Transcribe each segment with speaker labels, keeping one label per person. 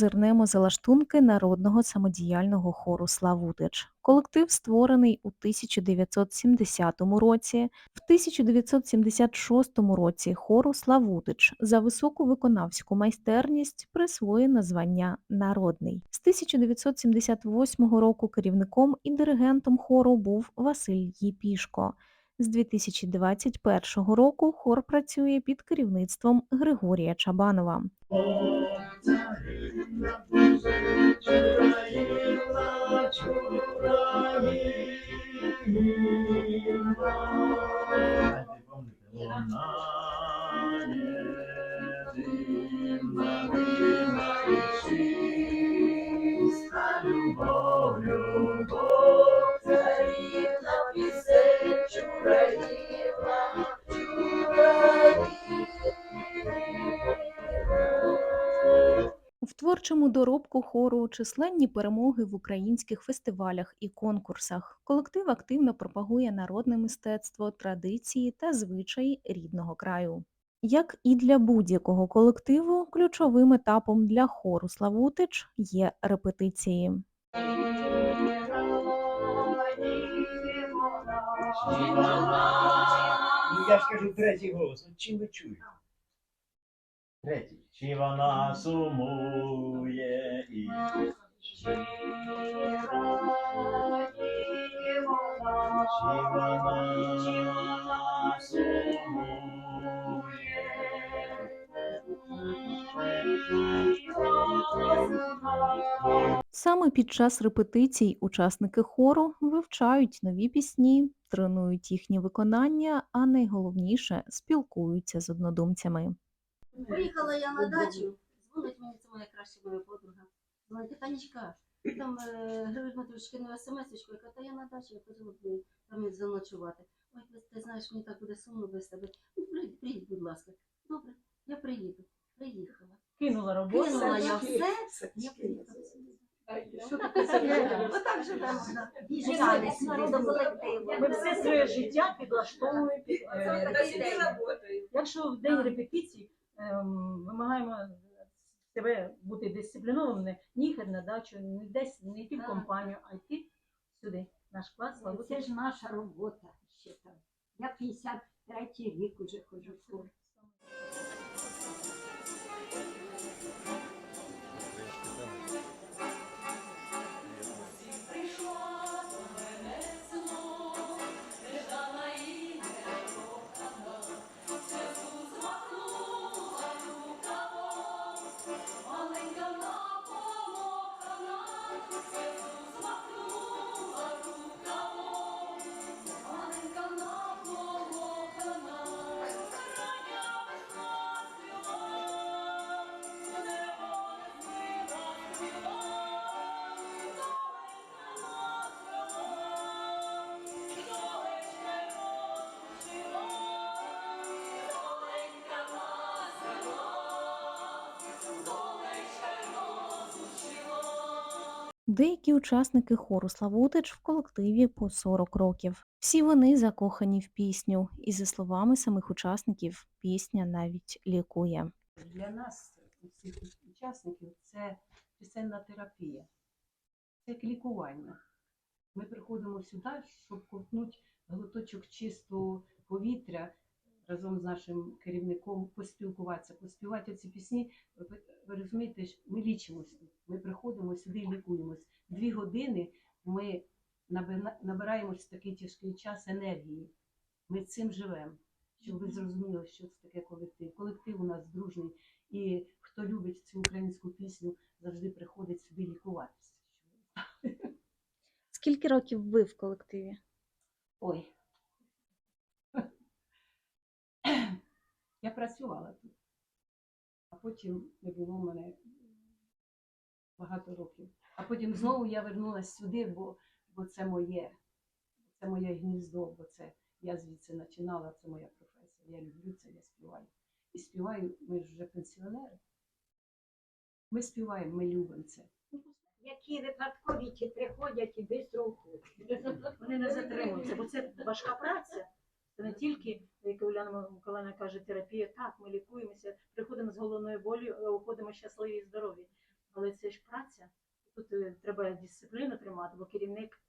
Speaker 1: зазирнемо за лаштунки народного самодіяльного хору Славутич. Колектив створений у 1970 році. В 1976 році хору Славутич за високу виконавську майстерність присвоєно звання народний. З 1978 року керівником і диригентом хору був Василь Єпішко. З 2021 року хор працює під керівництвом Григорія Чабанова.
Speaker 2: Любов,
Speaker 1: творчому доробку хору численні перемоги в українських фестивалях і конкурсах. Колектив активно пропагує народне мистецтво, традиції та звичаї рідного краю. Як і для будь-якого колективу, ключовим етапом для хору Славутич є репетиції.
Speaker 3: Ну, я ж кажу третій голос. От чим ви чуєте? Третій. Чи вона сумує і чи вона сумує.
Speaker 1: Саме під час репетицій учасники хору вивчають нові пісні, тренують їхнє виконання, а найголовніше спілкуються з однодумцями.
Speaker 4: Приїхала я на дачу, дзвонить мені, це моя краща моя подруга. Дзвонить, Танечка, там е, Григорій Дмитрович кинув смс-очку, яка та я на дачі, я хотіла б там заночувати. Ой, ти, ти знаєш, мені так буде сумно без тебе. Ну, приїдь, приїдь, будь ласка. Добре, я приїду. Приїхала.
Speaker 5: Кинула роботу.
Speaker 4: Кинула я все, я приїхала.
Speaker 5: Що таке?
Speaker 4: Отак живемо. колективу.
Speaker 5: Ми все своє життя підлаштовуємо під е. Якщо в день репетицій ем, вимагаємо себе бути дисциплінованими, не їхати на дачу, не десь не йти в компанію, а йти сюди. Наш клас
Speaker 6: Це ж наша робота ще там. Я 53 рік уже ходжу в хор.
Speaker 1: Деякі учасники хору Славутич в колективі по 40 років. Всі вони закохані в пісню, і за словами самих учасників, пісня навіть лікує.
Speaker 7: Для нас, всіх учасників, це пісенна терапія, це як лікування. Ми приходимо сюди, щоб ковтнути глоточок чистого повітря разом з нашим керівником, поспілкуватися, поспівати ці пісні. Ви, розумієте, ми лічимося. Ми приходимо сюди і лікуємось. Дві години ми наби- набираємось в такий тяжкий час енергії. Ми цим живемо щоб ви зрозуміли, що це таке колектив. Колектив у нас дружний, і хто любить цю українську пісню, завжди приходить сюди лікуватися.
Speaker 1: Скільки років ви в колективі?
Speaker 7: Ой. Я працювала тут, а потім не було в мене багато років. А потім знову я вернулася сюди, бо, бо це моє, це моє гніздо, бо це я звідси починала, це моя професія. Я люблю це, я співаю. І співаю, ми ж вже пенсіонери. Ми співаємо, ми любимо це.
Speaker 6: Які випадкові приходять і швидко уходять.
Speaker 5: Вони не затримуються, бо це важка праця. Це не тільки, як Уляна Миколаївна каже, терапія. Так, ми лікуємося, приходимо з головною болю, а уходимо щасливі і здорові. але це ж праця. Тут е, треба дисципліну тримати, бо керівник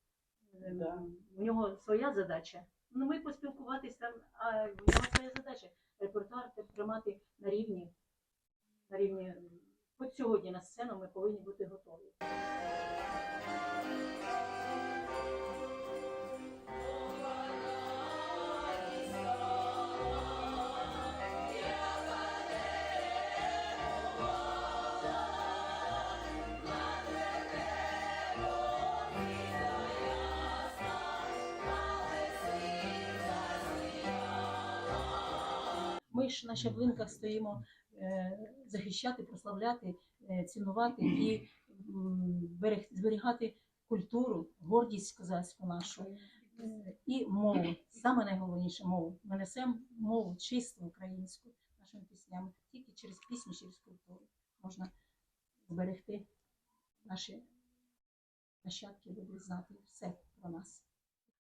Speaker 5: е,
Speaker 7: Да.
Speaker 5: у нього своя задача. Ну, ми поспілкуватись там, а в нього своя задача. Репертуар тримати на рівні, на рівні. Хоч сьогодні на сцену ми повинні бути готові. Ми ж на щаблинках стоїмо е, захищати, прославляти, е, цінувати і зберігати культуру, гордість козацьку нашу і мову. Саме найголовніше мову. Ми несемо мову чисту українську нашими піснями. Тільки через пісню, через культуру можна зберегти наші нащадки, будуть знати все про нас.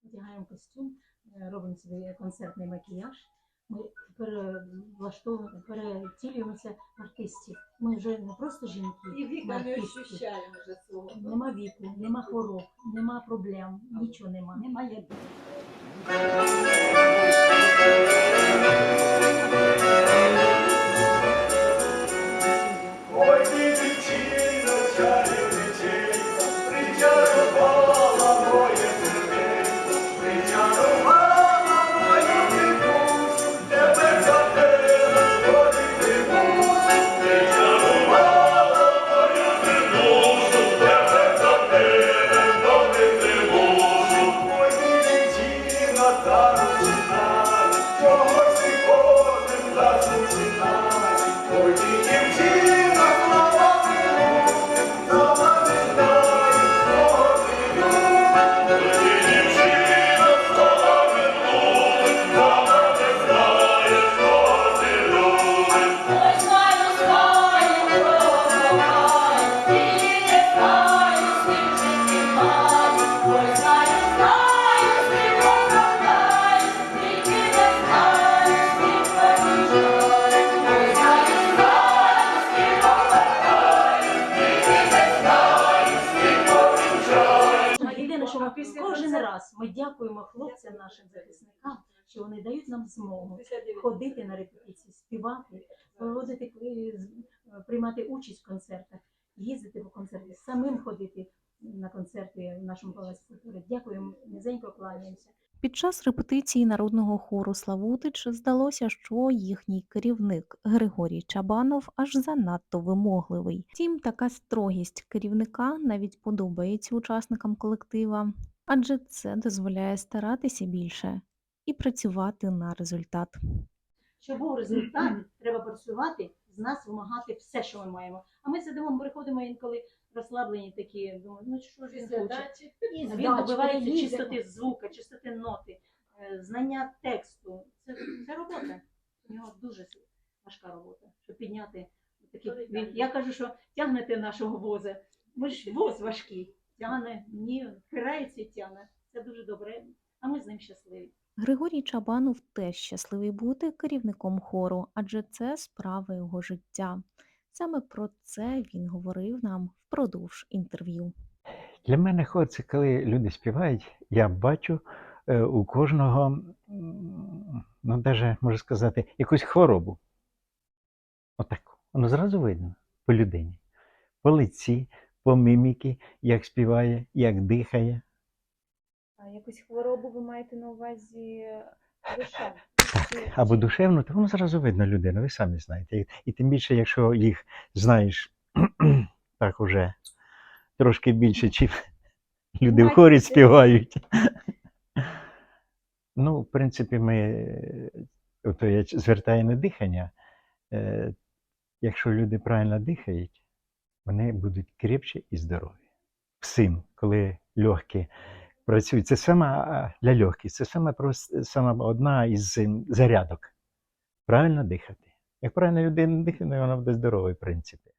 Speaker 5: Одягаємо костюм, е, робимо собі концертний макіяж. Ми перевлаштовуємо, перетілюємося в артистів. Ми вже не просто жінки,
Speaker 2: І віка не ощущаємо вже свого.
Speaker 5: Нема віку, нема хвороб, нема проблем, нічого нема.
Speaker 6: Немає
Speaker 5: змогу ходити на репетиції, співати, проводити приймати участь в концертах, їздити по концерти, самим ходити на концерти в нашому палаці культури. Дякуємо, низенько кланяємося.
Speaker 1: Під час репетиції народного хору Славутич здалося, що їхній керівник Григорій Чабанов аж занадто вимогливий. Втім, така строгість керівника навіть подобається учасникам колектива, адже це дозволяє старатися більше і працювати на результат.
Speaker 5: Щоб був результат, треба працювати, з нас вимагати все, що ми маємо. А ми сидимо, приходимо інколи розслаблені такі, думаємо, ну що ж він хоче.
Speaker 6: і
Speaker 5: Він добивається чистоти звука, чистоти ноти, е, знання тексту. Це, це робота. У нього дуже важка робота, щоб підняти такі. Він, я кажу, що тягнете нашого воза. Ми ж воз важкий. Тягне, ні, впирається і тягне. Це дуже добре. А ми з ним щасливі.
Speaker 1: Григорій Чабанов теж щасливий бути керівником хору, адже це справа його життя. Саме про це він говорив нам впродовж інтерв'ю.
Speaker 8: Для мене хор це коли люди співають, я бачу е, у кожного, ну навіть можу сказати, якусь хворобу. Отак. Воно зразу видно по людині. По лиці, по міміки, як співає, як дихає.
Speaker 9: Якусь хворобу ви маєте на увазі душа?
Speaker 8: Так, або душевно, то воно зразу видно людину, ви самі знаєте. І, тим більше, якщо їх знаєш так уже трошки більше, чим люди в хорі співають. Ну, в принципі, ми е, ото я звертаю на дихання. Е, Якщо люди правильно дихають, вони будуть крепче і здорові. Всім, коли легкі працюють, це сама для легких, це прос- сама одна із ем, зарядок. Правильно дихати. Як правильно людина дихає, вона буде здорова, в принципі.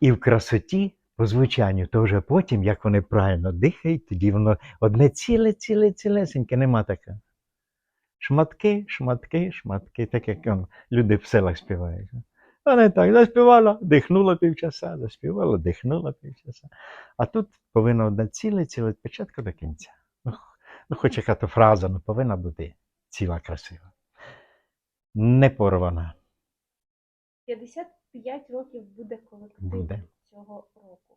Speaker 8: І в красоті, по звучанню, то вже потім, як вони правильно дихають, тоді воно одне ціле, ціле, цілесеньке, нема таке. Шматки, шматки, шматки, так як он, люди в селах співають. Вона так заспівала, дихнула півчаса, заспівала, дихнула півчаса. А тут повинна одна ціла, ціла від початку до кінця. Ну, хоч яка то фраза, ну повинна бути ціла красива. Не порвана.
Speaker 9: 55 років буде колектив
Speaker 8: Буде.
Speaker 9: цього року.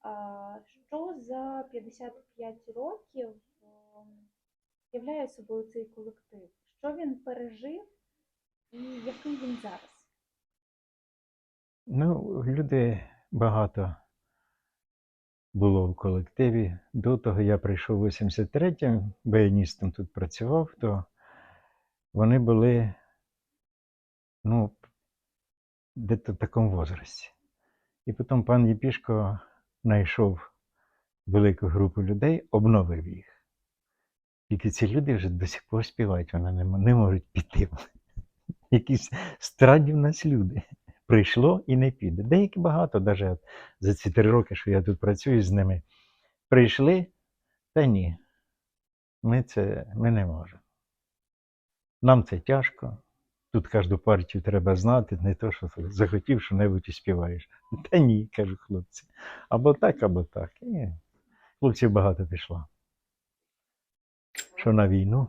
Speaker 9: А що за 55 років ем, являє собою цей колектив? Що він пережив і який він зараз?
Speaker 8: Ну, люди багато було в колективі. До того я прийшов у 83-м, баяністом тут працював, то вони були, ну, де-то в такому возрасті. І потім пан Єпішко знайшов велику групу людей, обновив їх. Тільки ці люди вже до сих пор співають, вони не, не можуть піти. Якісь странні в нас люди. Прийшло і не піде. Деякі багато, навіть за ці три роки, що я тут працюю з ними, прийшли, та ні. Ми це ми не можемо. Нам це тяжко. Тут кожну партію треба знати, не то, що захотів що-небудь і співаєш. Та ні, кажу хлопці. Або так, або так. І хлопців багато пішло. Що на війну?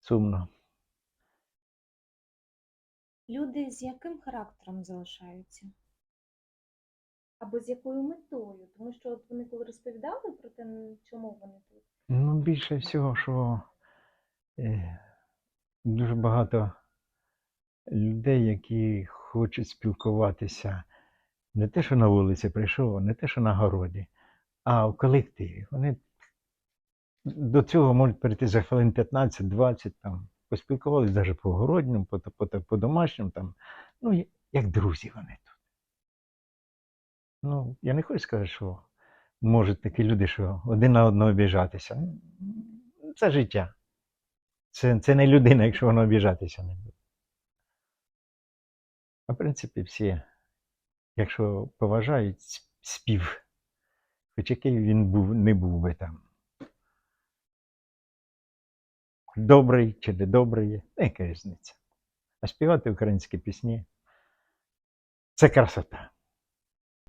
Speaker 8: Сумно.
Speaker 9: Люди з яким характером залишаються? Або з якою метою? Тому що от вони коли розповідали про те, чому вони тут.
Speaker 8: Ну, більше всього, що е, дуже багато людей, які хочуть спілкуватися не те, що на вулиці прийшов, не те, що на городі, а в колективі. Вони до цього можуть прийти за хвилин 15-20, там, поспілкувалися навіть по городньому, по, по, по домашньому, там, ну, як друзі вони тут. Ну, я не хочу сказати, що можуть такі люди, що один на одного обіжатися. Це життя. Це, це не людина, якщо воно обіжатися не буде. А в принципі, всі, якщо поважають спів, хоч який він був, не був би там. Добрий чи не добрий, яка різниця. А співати українські пісні це красота.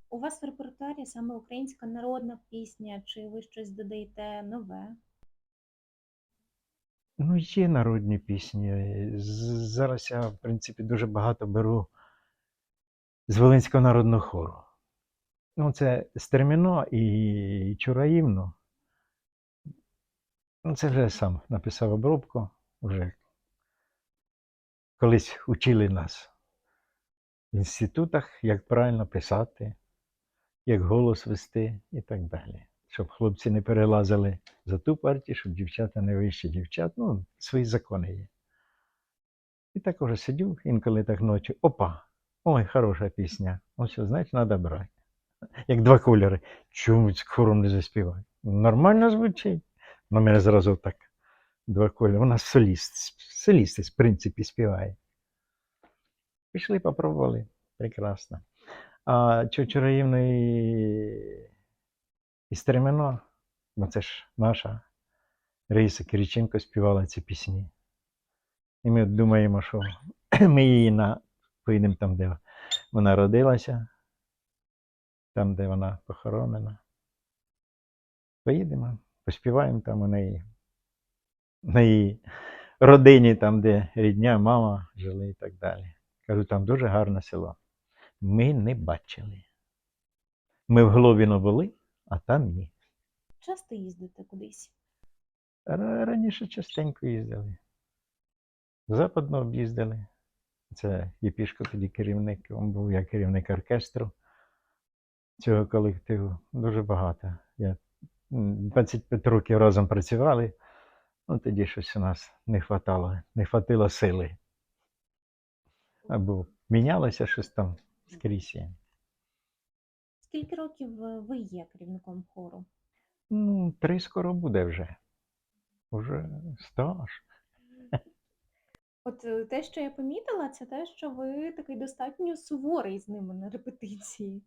Speaker 9: У вас в репертуарі саме українська народна пісня, чи ви щось додаєте нове?
Speaker 8: Ну, є народні пісні. Зараз я, в принципі, дуже багато беру з Волинського народного хору. Ну, це Стерміно і Чураївно. Ну, це вже сам написав обробку, вже колись учили нас в інститутах, як правильно писати, як голос вести і так далі. Щоб хлопці не перелазили за ту партію, щоб дівчата не вище дівчат. Ну, свої закони є. І так уже сидю інколи так ночі. Опа! Ой, хороша пісня. Ось значить, треба брати. Як два кольори. Чому з хором не заспівати? Нормально звучить. На мене зразу так. Два. У нас соліст. Соліст, в принципі, співає. Пішли, попробували. Прекрасно. А Чочураївна і, і Стремено, бо це ж наша Раїса Кириченко співала ці пісні. І ми думаємо, що ми її на, поїдемо там, де вона родилася, там, де вона похоронена. Поїдемо, поспіваємо там у неї, на її родині, там, де рідня, мама жили і так далі. Кажу, там дуже гарне село. Ми не бачили. Ми в Глобіно були, а там ні.
Speaker 9: Часто їздите кудись?
Speaker 8: Раніше частенько їздили. Западно об'їздили. Це Єпішко тоді керівник, він був я керівник оркестру цього колективу. Дуже багато. Я, 25 років разом працювали, ну тоді щось у нас не хватало, не хватило сили. Або мінялося щось там скрізь.
Speaker 9: Скільки років е, ви є керівником хору?
Speaker 8: Ну, три скоро буде вже. Уже стаж.
Speaker 9: От е, те, що я помітила, це те, що ви такий достатньо суворий з ними на репетиції.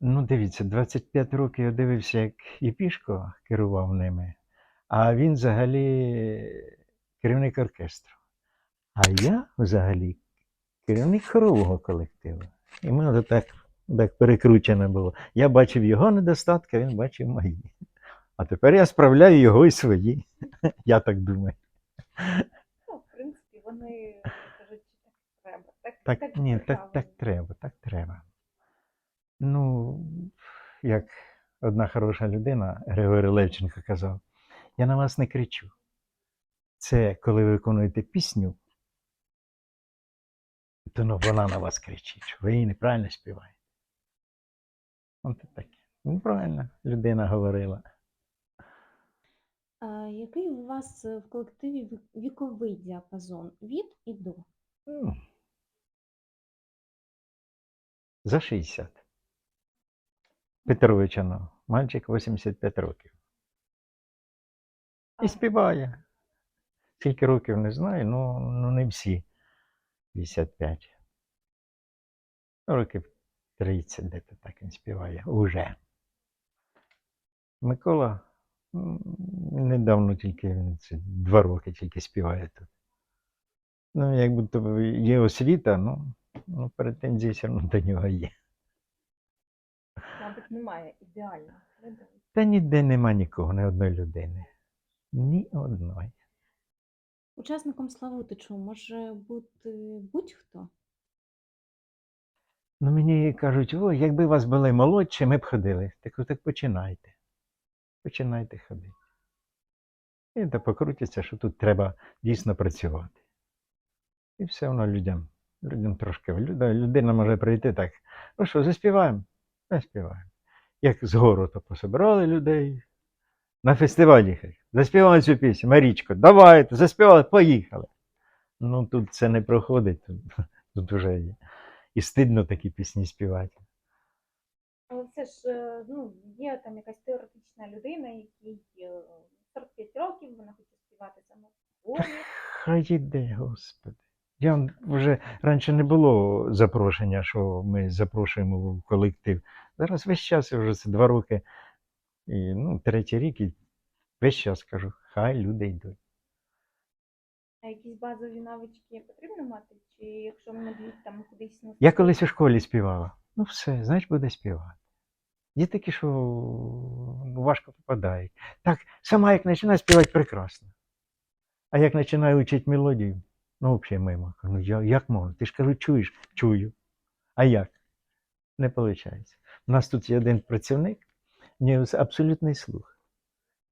Speaker 8: Ну, дивіться, 25 років я дивився, як Єпішко керував ними, а він взагалі керівник оркестру. А я взагалі керівник хорового колективу. І мене так, так перекручено було. Я бачив його недостатки, він бачив мої. А тепер я справляю його і свої. Я так думаю.
Speaker 9: Ну, в принципі, вони кажуть, що так треба. Так,
Speaker 8: Так,
Speaker 9: так,
Speaker 8: ні, так, так треба, так треба. Ну, як одна хороша людина, Григорій Левченко казав, я на вас не кричу. Це коли ви виконуєте пісню, то ну, вона на вас кричить, ви її неправильно співаєте. От таке. Ну, правильно, людина говорила.
Speaker 1: А, який у вас в колективі віковий діапазон від і до?
Speaker 8: За 60. Петровича, ну, мальчик 85 років. І співає. Скільки років не знаю, ну, ну не всі 55. Ну, Років 30 десь так він співає уже. Микола недавно тільки він це два роки тільки співає тут. Ну, як будто є освіта, ну, ну претензії все одно до нього є.
Speaker 9: Мабуть, немає ідеально.
Speaker 8: Та ніде нема нікого, ні одної людини. Ні одної.
Speaker 1: Учасником Славутичу може бути будь-хто?
Speaker 8: Ну, мені кажуть, о, якби вас були молодші, ми б ходили. Так, так починайте. Починайте ходити. І та покрутиться, що тут треба дійсно працювати. І все воно людям. Людям трошки. Людина може прийти так. Ну що, заспіваємо? Заспіваємо. Як з гору то пособирали людей. На фестивалі. Заспівали цю пісню. Марічко, давайте, заспівали, поїхали. Ну тут це не проходить. Тут, тут вже є. І стидно такі пісні співати.
Speaker 9: Але це ж е, ну, є там якась теоретична людина, якій е, 45 років, вона хоче співати саме в хорі.
Speaker 8: Хай іде, Господи. Я вже раніше не було запрошення, що ми запрошуємо в колектив. Зараз весь час я вже це два роки, і, ну, третій рік, і весь час кажу, хай люди йдуть.
Speaker 9: А якісь базові навички потрібно мати? Чи якщо мене там кудись
Speaker 8: Я колись у школі співала. Ну все, знаєш, буде співати. Є такі, що ну, важко попадають. Так, сама як починає співати прекрасно. А як починає вчити мелодію, ну взагалі мимо. Ну я, як можна? Ти ж кажу, чуєш? Чую. А як? Не виходить. У нас тут є один працівник, абсолютний слух.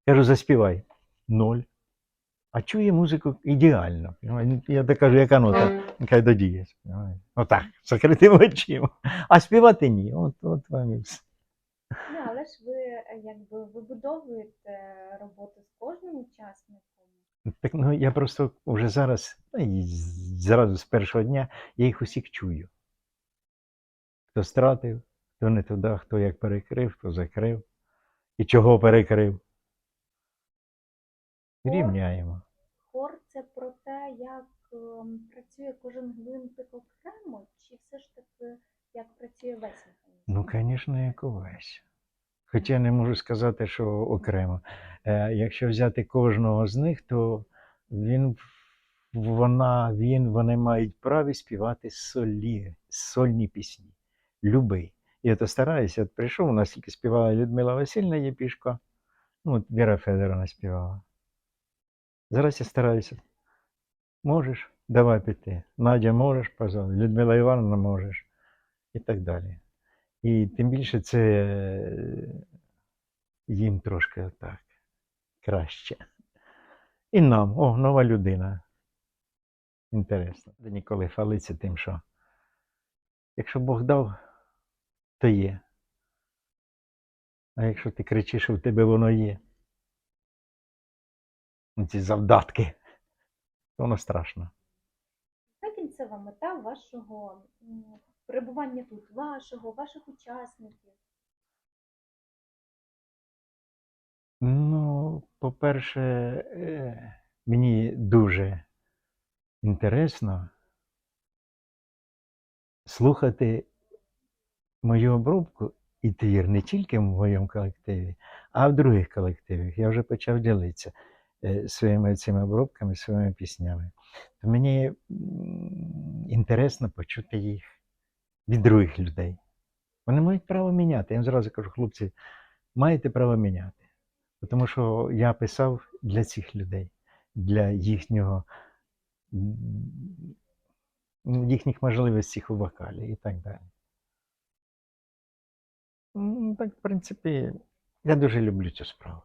Speaker 8: Кажу, заспівай. Ноль. А чує музику ідеально. Я так кажу, яка нота? Нехай додіє. Отак, з закритими очима. А співати ні. От, от вам і все.
Speaker 9: Ну, але ж ви якби вибудовуєте роботу з кожним учасником.
Speaker 8: Так, ну, я просто вже зараз, ну, зразу з першого дня, я їх усіх чую. Хто стратив, хто не туди, хто як перекрив, хто закрив, і чого перекрив. Рівняємо.
Speaker 9: Хор це про те, як ем, працює кожен гвинтик окремо, чи все ж таки як працює весь механізм?
Speaker 8: Ну, звісно, як увесь. Хоча не можу сказати, що окремо. Е, якщо взяти кожного з них, то він, вона, він, вони мають право співати солі, сольні пісні. Любий. І от стараюся, от прийшов, у нас тільки співала Людмила Васильівна Єпішко, ну, от Віра Федоровна співала. Зараз я стараюся. Можеш, давай піти. Надя, можеш, пожалуйста. Людмила Івановна можеш. І так далі. І тим більше це е, їм трошки так краще. І нам, о, нова людина. Інтересно. Ніколи хвалиться тим, що якщо Бог дав, то є. А якщо ти кричиш, що в тебе воно є, ну, ці завдатки, то воно страшно.
Speaker 9: Яка кінцева мета вашого перебування тут, вашого, ваших учасників?
Speaker 8: Ну, по-перше, е, мені дуже інтересно слухати мою обробку і твір не тільки в моєму колективі, а в других колективах. Я вже почав ділитися е, своїми цими обробками, своїми піснями. то мені інтересно почути їх від других людей. Вони мають право міняти. Я їм зразу кажу, хлопці, маєте право міняти. Тому що я писав для цих людей, для їхнього, їхніх можливостей у вокалі і так далі. Ну, так, в принципі, я дуже люблю цю справу.